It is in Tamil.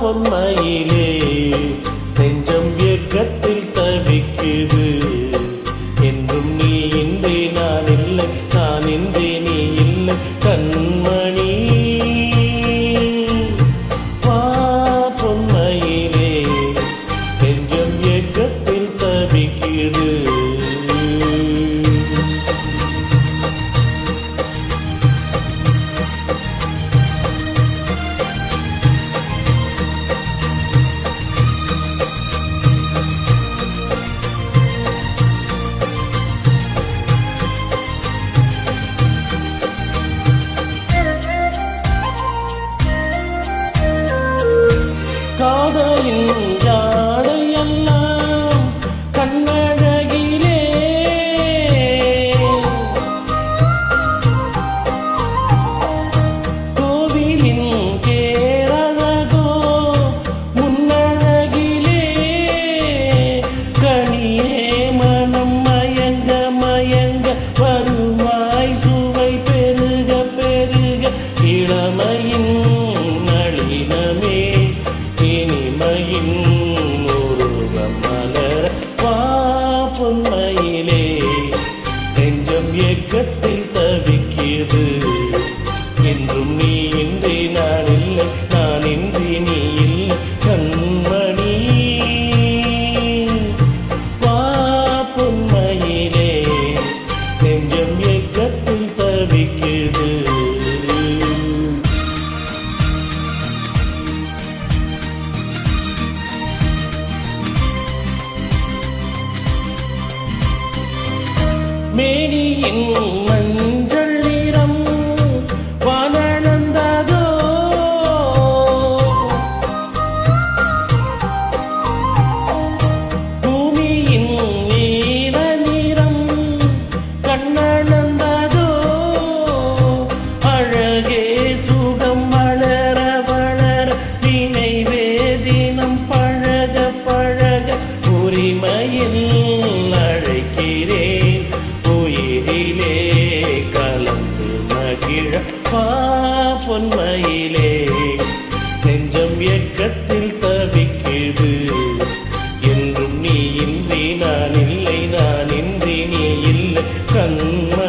பொன்மையிலே நெஞ்சம் ஏக்கத்தில் தவிக்குது. என்றும் நீ இன்றே நான் இல்லை நான் இன்றே பொன்மையிலே நெஞ்சம் இயக்கத்தில் தவிக்கியது என்றும் நீ இன்றி நான் இல்லை நான் இன்றி நீ இல்லை கண்மணி. வா பொன்மையிலே நெஞ்சம் இயக்கத்தில் தவிக்கிறது மேனியின் மகிழ பா பொன்மையிலே. நெஞ்சம் இயக்கத்தில் தவிக்கிறது என்றும் நீ இன்றி நான் இல்லை நான் இன்றி நீ இல்லை. கண்மணி